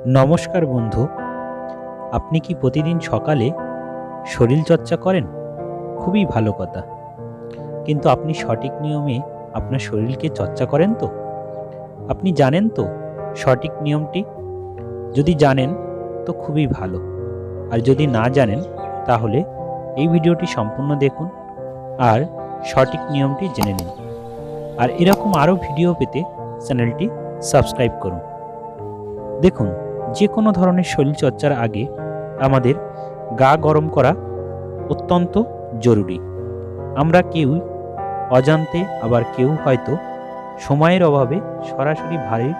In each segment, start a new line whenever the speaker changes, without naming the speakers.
নমস্কার বন্ধু, আপনি কি প্রতিদিন সকালে শরীর চর্চা করেন? খুবই ভালো কথা। কিন্তু আপনি সঠিক নিয়মে আপনার শরীরকে চর্চা করেন তো? আপনি জানেন তো সঠিক নিয়মটি? যদি জানেন, তো খুবই ভালো। আর যদি না জানেন, তাহলে এই ভিডিওটি সম্পূর্ণ দেখুন আর সঠিক নিয়মটি জেনে নিন। আর এরকম আরও ভিডিও পেতে চ্যানেলটি সাবস্ক্রাইব করুন। দেখুন যে কোনো ধরনের শরীরচর্চার আগে আমাদের গা গরম করা অত্যন্ত জরুরি। আমরা কেউ অজান্তে আবার কেউ হয়তো সময়ের অভাবে সরাসরি ভারী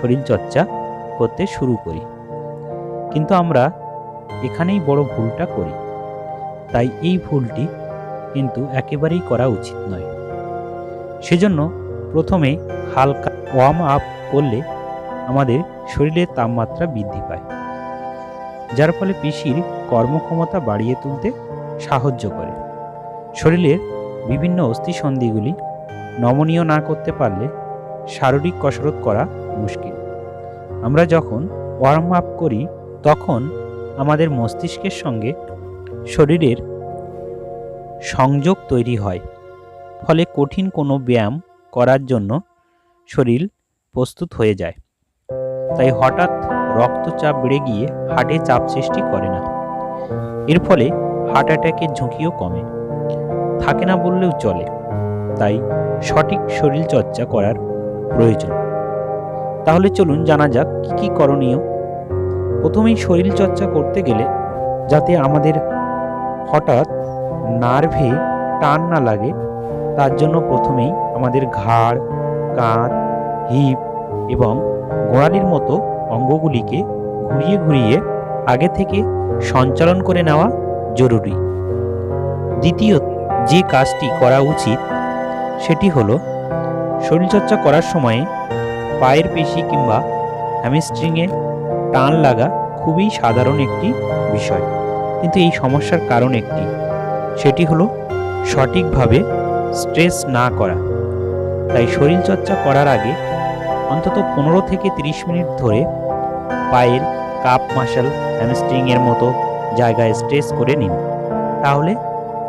শরীরচর্চা করতে শুরু করি। কিন্তু আমরা এখানেই বড় ভুলটা করি। তাই এই ভুলটি কিন্তু একেবারেই করা উচিত নয়। সেজন্য প্রথমে হালকা ওয়ার্ম আপ করলে আমাদের শরীরের তাপমাত্রা বৃদ্ধি পায়, যার ফলে পেশির কর্মক্ষমতা বাড়িয়ে তুলতে সাহায্য করে। শরীরের বিভিন্ন অস্থিসন্ধিগুলি নমনীয় না করতে পারলে শারীরিক কসরত করা মুশকিল। আমরা যখন ওয়ার্ম আপ করি, তখন আমাদের মস্তিষ্কের সঙ্গে শরীরের সংযোগ তৈরি হয়, ফলে কঠিন কোনো ব্যায়াম করার জন্য শরীর প্রস্তুত হয়ে যায়। তাই হঠাৎ রক্তচাপ বেড়ে গিয়ে হার্টে চাপ সৃষ্টি করে না। এর ফলে হার্ট অ্যাটাকের ঝুঁকিও কমে। থাকে না বললেও চলে। তাই সঠিক শরীর চর্চা করার প্রয়োজন। তাহলে চলুন জানা যাক কী কী করণীয়। প্রথমেই শরীর চর্চা করতে গেলে যাতে আমাদের হঠাৎ নার্ভে টান না লাগে, তার জন্য প্রথমেই আমাদের ঘাড়, কাঁধ, হিপ এবং গোড়ালির মতো অঙ্গগুলিকে ঘুরিয়ে ঘুরিয়ে আগে থেকে সঞ্চালন করে নেওয়া জরুরি। দ্বিতীয়, যে কাজটি করা উচিত, সেটি হলো শরীরচর্চা করার সময়ে পায়ের পেশি কিংবা হ্যামস্ট্রিংয়ে টান লাগা খুবই সাধারণ একটি বিষয়। কিন্তু এই সমস্যার কারণ একটি, সেটি হলো সঠিকভাবে স্ট্রেস না করা। তাই শরীরচর্চা করার আগে অন্তত পনেরো থেকে তিরিশ মিনিট ধরে পায়ের কাপ, মাসাল হ্যামস্ট্রিংয়ের মতো জায়গায় স্ট্রেস করে নিন। তাহলে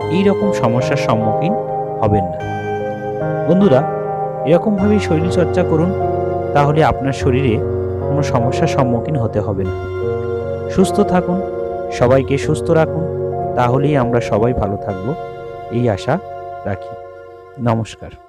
এই রকম সমস্যার সম্মুখীন হবেন না। বন্ধুরা, এরকমভাবেই শরীরচর্চা করুন, তাহলে আপনার শরীরে কোনো সমস্যার সম্মুখীন হতে হবে না। সুস্থ থাকুন, সবাইকে সুস্থ রাখুন, তাহলেই আমরা সবাই ভালো থাকব, এই আশা রাখি। নমস্কার।